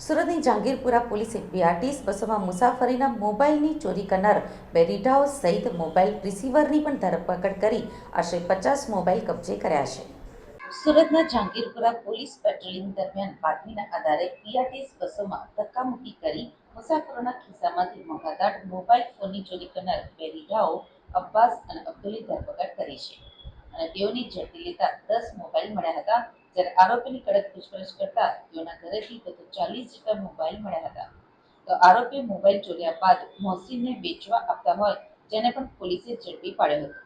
સુરતની જાંગીરપુરા પોલીસે બીઆરટીસ બસોમાં મુસાફરીના મોબાઈલની ચોરી કરનાર બે રીઢાઓ સહિત મોબાઈલ રિસીવરની પણ ધરપકડ કરી આશરે પચાસ મોબાઈલ કબજે કર્યા છે. સુરતના જહાંગીરપુરા પોલીસ પેટ્રોલિંગ દરમિયાન બાતમીના આધારે બીઆરટીએસ બસોમાં ધક્કામુક્કી કરી મુસાફરોના ખિસ્સામાંથી મોંઘાદાટ મોબાઈલ ફોનની ચોરી કરનાર બે રીઢાઓ અબ્બાસ અને અબ્દુલની ધરપકડ કરી છે. અને તેઓની ઝડપી લેતા દસ મોબાઈલ મળ્યા હતા, જ્યારે આરોપીની કડક પૂછપરછ કરતા તેઓના ઘરેથી વધુ ચાલીસ જેટલા મોબાઈલ મળ્યા હતા. તો આરોપી મોબાઈલ ચોર્યા બાદ મોહસીનને વેચવા આપતા હોય, જેને પણ પોલીસે ઝડપી પાડ્યો હતો.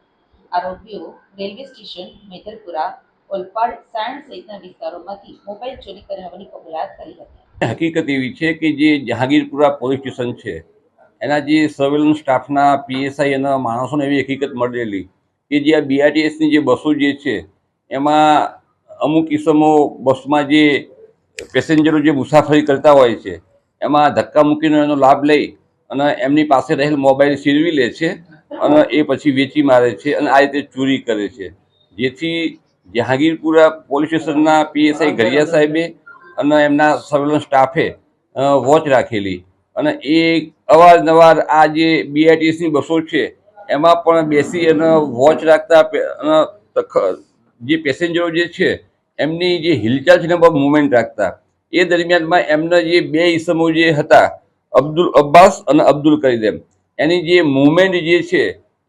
આરોપીઓ રેલવે સ્ટેશન મેદરપુરા ઓલપાડ, સાયણ સહિતના વિસ્તારોમાંથી મોબાઈલ ચોરી કર્યા હોવાની કબૂલાત કરી હતી હકીકત એવી છે કે જે જહાંગીરપુરા પોલીસ સ્ટેશન છે, એના જે સર્વેલન્સ સ્ટાફના પીએસઆઈ એના માણસોને એવી હકીકત મળેલી કે જે આ બીઆરટીએસની જે બસો જે છે, એમાં અમુક કિસ્સામો બસમાં જે પેસેન્જરો જે મુસાફરી કરતા હોય છે, એમાં ધક્કા મૂકીને એનો લાભ લઈ અને એમની પાસે રહેલ મોબાઈલ છીનવી લે છે અને એ પછી વેચી મારે છે અને આ રીતે ચોરી કરે છે. જેથી જહાંગીરપુરા પોલીસ સ્ટેશનના પીએસઆઈ ગરિયા સાહેબે અને એમના સર્વેલન્સ સ્ટાફે વોચ રાખેલી. અને એ અવારનવાર આ જે બીઆરટીએસની બસો છે એમાં પણ બેસી અને વોચ રાખતા જે પેસેન્જરો જે છે, એમની જે હિલચાલ છે ને બહુ મુવમેન્ટ રાખતા. એ દરમિયાનમાં એમના જે બે ઈસમો જે હતા, અબ્દુલ અબ્બાસ અને અબ્દુલ કરીદેમ એની જે મુવમેન્ટ જે છે,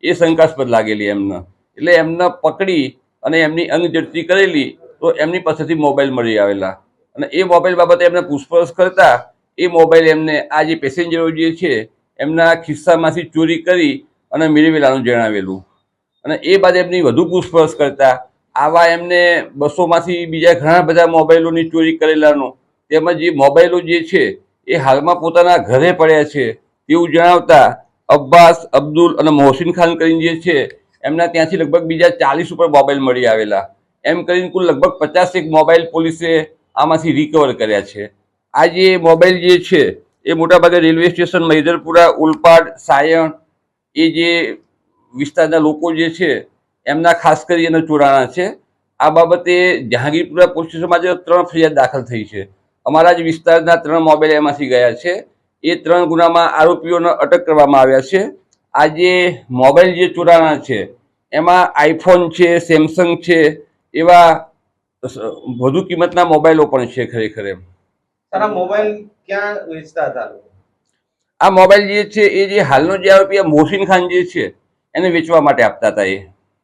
એ શંકાસ્પદ લાગેલી એમને. એટલે એમને પકડી અને એમની અંગજડતી કરેલી, તો એમની પાસેથી મોબાઈલ મળી આવેલા. અને એ મોબાઈલ બાબતે એમને પૂછપરછ કરતા, એ મોબાઈલ એમને આ જે પેસેન્જરો જે છે, એમના ખિસ્સામાંથી ચોરી કરી અને મેળવેલાનું જણાવેલું અને એ બાદ એમની વધુ પૂછપરછ કરતા આવા એમને બસોમાંથી બીજા ઘણા બધા મોબાઈલોની ચોરી કરેલાનો તેમજ એ મોબાઈલો જે છે એ હાલમાં પોતાના ઘરે પડ્યા છે તેવું જણાવતા અબ્બાસ, અબ્દુલ અને મોહસિન ખાન કરીને જે છે એમના ત્યાંથી લગભગ બીજા ચાલીસ ઉપર મોબાઈલ મળી આવેલા. એમ કરીને કુલ લગભગ પચાસેક મોબાઈલ પોલીસે આમાંથી રિકવર કર્યા છે. આ જે મોબાઈલ જે છે એ મોટાભાગે રેલવે સ્ટેશન મૈદરપુરા ઉલપાડ, સાયણ એ જે વિસ્તારના લોકો જે છે, એમના ખાસ કરી અને ચોરાણા છે. આ બાબતે જહાંગીરપુરા પોલીસ સ્ટેશનમાં આજે ત્રણ ફરિયાદ દાખલ થઈ છે. અમારા જ વિસ્તારના ત્રણ મોબાઈલ એમાંથી ગયા છે. એ ત્રણ ગુનામાં આરોપીઓને અટક કરવામાં આવ્યા છે. આ જે મોબાઈલ જે ચોરાણા છે, એમાં આઈફોન છે, સેમસંગ છે, એવા વધુ કિંમતના મોબાઈલો પણ છે ખરેખર એમ. મોબાઈલ ક્યાં વેચતા હતા? આ મોબાઈલ જે છે, એ જે હાલનો જે આરોપી આ મોહસિન ખાન જે છે, એને વેચવા માટે આપતા હતા એ.